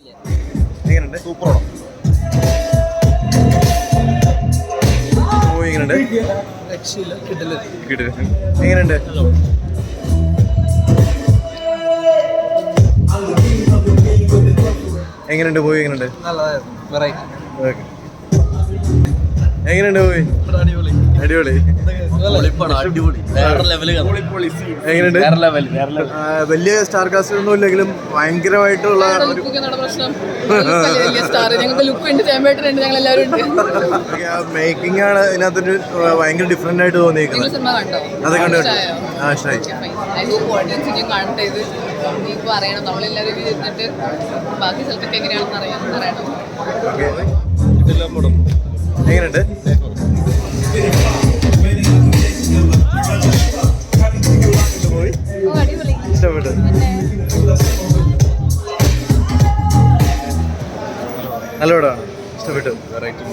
എങ്ങനെയുണ്ട്? സൂപ്പറാണ്. മൂവി എങ്ങനെയുണ്ട്? എങ്ങനെയുണ്ട്? പോയി അടിപൊളി. എങ്ങനെയുണ്ട്? വലിയ സ്റ്റാർ കാസ്റ്റ് ഒന്നും ഇല്ലെങ്കിലും ഭയങ്കരമായിട്ടുള്ള ഒരു പ്രശ്നം വലിയ സ്റ്റാർ ഞങ്ങൾക്ക് ലുക്ക് ഉണ്ട്. ചേമ്പേട്ടനുണ്ട് ഞങ്ങൾ എല്ലാവരും ഉണ്ട്. മേക്കിംഗ് ആണ് ഇതിനകത്തൊരു ഭയങ്കര ഡിഫറെന്റ് ആയിട്ട് തോന്നിയിരിക്കുന്നത്. സിനിമ കണ്ടോ? അത് കണ്ടു hope audience ഇനിയും കാണട്ടെ ഇത്. ഇപ്പൊ അറിയണം. നമ്മളെല്ലാവരും ഇരുന്നിട്ട് ബാക്കി സ്ഥലത്തൊക്കെ എങ്ങനെയാണെന്ന് അറിയാം അറിയണം എങ്ങനെയുണ്ട്? നല്ല പടമാണ് ഇഷ്ടപ്പെട്ടു. വെറൈറ്റി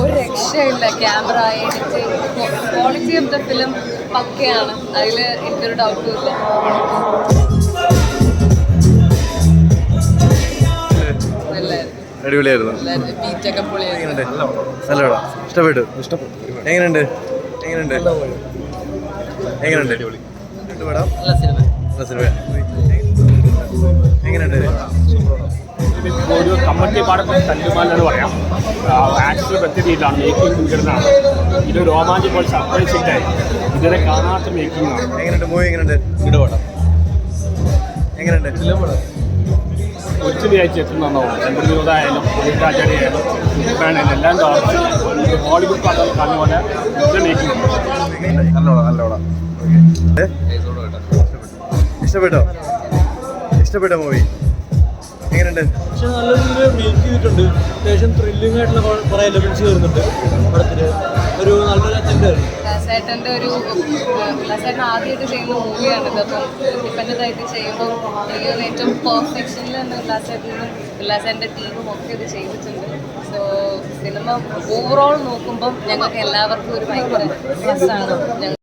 ഒരു രക്ഷയില്ല. Camera editing quality of the film പക്കയാണ്. അതിൽ എനിക്കൊരു ഡൗട്ടും ഇല്ല. അടിപൊളിയായിരുന്നു. എങ്ങനെയുണ്ട് നല്ല പടം ഇഷ്ടപ്പെട്ടു. ഇഷ്ടപ്പെട്ടു. എങ്ങനെയുണ്ട്? എങ്ങനെയുണ്ട്? എങ്ങനെയുണ്ട്? രണ്ട് പടം. നല്ല സിനിമ നല്ല സിനിമ കമ്മറ്റി പാടത്തിൽ തല്ലുമാലെന്ന് പറയാം. ആക്ഷൻ പദ്ധതിയിലാണ് മേക്കിംഗ് മുൻകരുതാണ് ഇത് രോമാഞ്ചം പോലെ സർപ്രൈസ് ഇട്ടായി ഇതുവരെ കാണാത്ത മേക്കിംഗ് ആണ്. എങ്ങനെയുണ്ട്? മൂവി എങ്ങനെയുണ്ട്? ഇടപെടാം. എങ്ങനെയുണ്ട്? ഒത്തിരിയായി പടം ഒത്തിരി ആഴ്ച എത്തുന്നതാവും ചന്ദ്രദൂതായാലും ആയാലും ഉപ്പാനായാലും എല്ലാം കാണും. ഹോളിവുഡ് പാട്ടുകൾ കാണുന്ന പോലെ ഇത് മേക്കിംഗ് നല്ലോണം നല്ലോണം. നല്ല പടം ഇഷ്ടപ്പെട്ടോ? ഇഷ്ടപ്പെട്ടോ മൂവി? എങ്ങനെയുണ്ട്? പക്ഷെ നല്ല രീതിയിൽ മേക്ക് ചെയ്തിട്ടുണ്ട്. അത്യാവശ്യം ത്രില്ലിംഗ് ആയിട്ടുള്ള കുറെ- എലമെന്റ്സ് വരുന്നുണ്ട് പടത്തിൽ. ഒരു നല്ലൊരു അറ്റൻഡ് ചേട്ടന്റെ ഒരു ചേട്ടൻ ആദ്യമായിട്ട് ചെയ്യുന്ന മൂവിയാണിത് അപ്പം ഇൻഡിപെൻഡന്റ് ആയിട്ട് ചെയ്യുമ്പോൾ എനിക്ക് ഏറ്റവും പെർഫെക്ഷനിൽ തന്നെ ഉല്ലാസേട്ടനും ടീമും ഒക്കെ ഇത് ചെയ്തിട്ടുണ്ട്. സോ സിനിമ ഓവറോൾ നോക്കുമ്പം ഞങ്ങൾക്ക് എല്ലാവർക്കും ഒരു ഭയങ്കര ആണ് ഞങ്ങൾ